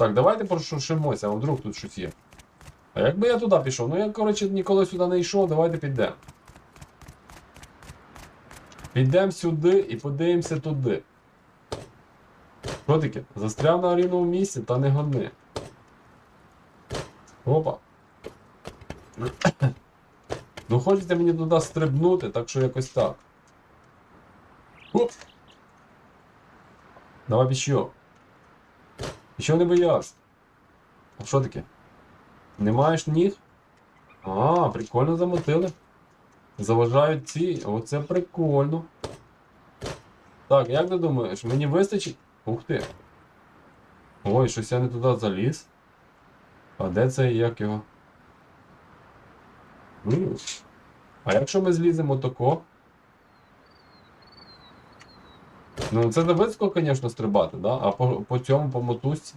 Так, давайте прошушимося, а вдруг тут щось є. А якби я туди пішов? Ну я, коротше, ніколи сюди не йшов, давайте підемо. Підемо сюди і подивимося туди. Що таке? Застряв на рівному місці та не гони. Опа. Ну хочете мені туди стрибнути, так що якось так. Оп. Давай піщо. Піщо не боявся. А що таке? Не маєш ніг? А, прикольно замотили. Заважають ці. Оце прикольно. Так, як ти думаєш, мені вистачить. Ух ти. Ой, щось я не туди заліз. А де це і як його? А якщо ми зліземо тако? Ну це не високо, звісно, стрибати, да? а по, по цьому, по мотузці.